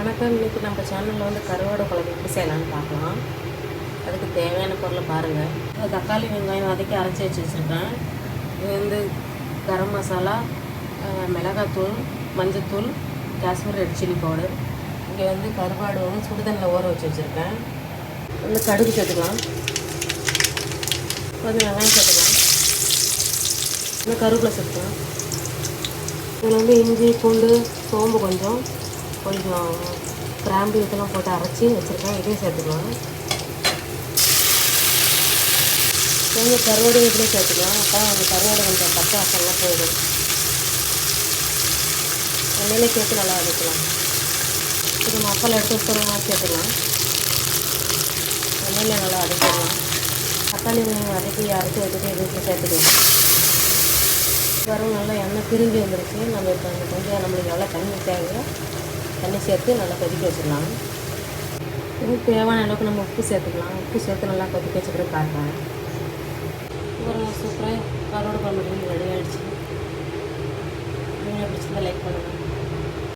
வணக்கம். இன்றைக்கி நம்ம சேனலில் வந்து கருவாடு குழம்பு எப்படி செய்யலாம்னு பார்க்கலாம். அதுக்கு தேவையான பொருளை பாருங்கள் தக்காளி வெங்காயம் வதக்கி அரைச்சி வச்சு வச்சுருக்கேன். இது வந்து கரம் மசாலா மிளகாத்தூள் மஞ்சத்தூள் காஷ்மீர் ரெட் சில்லி பவுடர். இங்கே வந்து கருவாடு வந்து சுடுதண்ணில் ஊற வச்சு வச்சுருக்கேன். வந்து கடுகு சேர்த்துக்கலாம். கொஞ்சம் வெங்காயம் சேர்த்துக்கலாம். இன்னும் கருவேப்பிலை சேர்த்துக்கலாம். இதில் வந்து இஞ்சி பூண்டு சோம்பு கொஞ்சம். கொஞ்சம் கிராம்பு இதெல்லாம் போட்டு அரைச்சி வச்சுருக்கேன். இதையும் சேர்த்துக்கலாம். கொஞ்சம் கருவாடு இதுலேயும் சேர்த்துக்கலாம். அப்போ அந்த கருவாடு கொஞ்சம் பச்சை வாசம்லாம் போயிடும். எண்ணெயிலே சேர்த்து நல்லா வதக்கலாம் இது மசாலா எடுத்து வச்சுருவோம் சேர்த்துக்கலாம். எண்ணெயில் நல்லா வதக்கிடலாம் தக்காளி வெங்காயம் வதக்கி அரைச்சி வச்சுட்டு இதுக்கு சேர்த்துக்கலாம். வரும் நல்லா எண்ணெய் பிரிஞ்சு வந்துருச்சு. நம்ம இப்போ கொஞ்சம் நம்மளுக்கு நல்லா தண்ணி தேவையோ தண்ணி சேர்த்து நல்லா கொதிக்க வச்சிடலாம். இது தேவையான அளவுக்கு நம்ம உப்பு சேர்த்துக்கலாம். உப்பு சேர்த்து நல்லா கொதிக்க வச்சுக்கிற பார்க்கலாம் ஒரு சூப்பராக கரோடு குழம்பு ரெடி ஆகிடுச்சு நீங்கள் பிடிச்சிருந்தா லைக் பண்ணுங்கள்